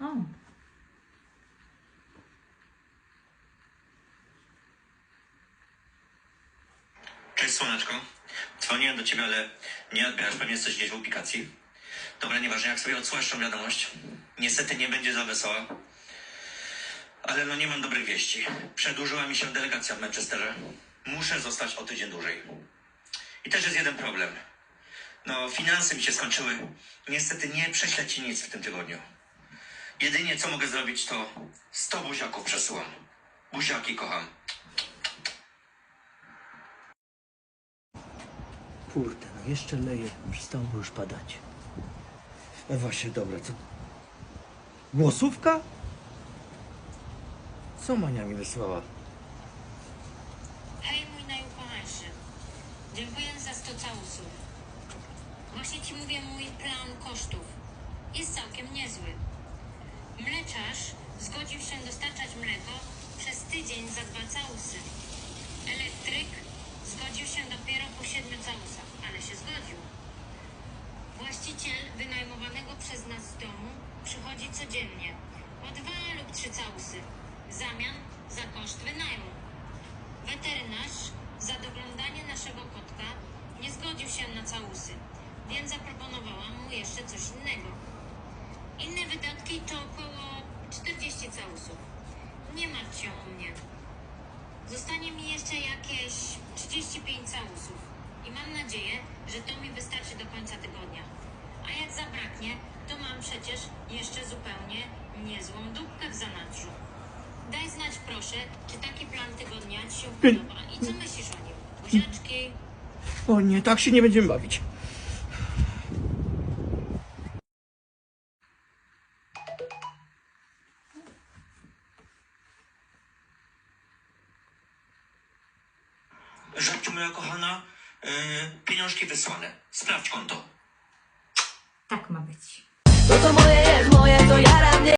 O, Cześć słoneczko. Dzwoniłem do ciebie, ale nie odbierasz. Pewnie jesteś gdzieś w aplikacji. Dobra, nieważne, jak sobie odsłuchasz wiadomość. Niestety nie będzie za wesoła. Ale no nie mam dobrych wieści. Przedłużyła mi się delegacja w Manchesterze. Muszę zostać o tydzień dłużej. I też jest jeden problem. No, finanse mi się skończyły. Niestety nie prześlę ci nic w tym tygodniu. Jedynie co mogę zrobić, to 100 buziaków przesyłam. Buziaki kocham. Kurde, no jeszcze leje, przestało już padać. No właśnie, dobra, co? Głosówka? Co Mania mi wysłała? Hej, mój najukochańszy. Dziękuję za 100 całusów. Właśnie ci mówię mój plan kosztów. Jest całkiem niezły. Mleczarz zgodził się dostarczać mleko przez tydzień za dwa całusy. Elektryk zgodził się dopiero po siedmiu całusach, ale się zgodził. Właściciel wynajmowanego przez nas domu przychodzi codziennie po dwa lub trzy całusy w zamian za koszt wynajmu. Weterynarz za doglądanie naszego kotka nie zgodził się na całusy, więc zaproponowałam mu jeszcze coś innego. Inne wydatki to około 40 całusów. Nie martw się o mnie. Zostanie mi jeszcze jakieś 35 całusów i mam nadzieję, że to mi wystarczy do końca tygodnia. A jak zabraknie, to mam przecież jeszcze zupełnie niezłą dupkę w zanadrzu. Daj znać proszę, czy taki plan tygodnia Ci się podoba i co myślisz o nim. Buziaczki. O nie, tak się nie będziemy bawić. Żabciu moja kochana, yy, pieniążki wysłane. Sprawdź konto. tak ma być. To co moje jest moje, to ja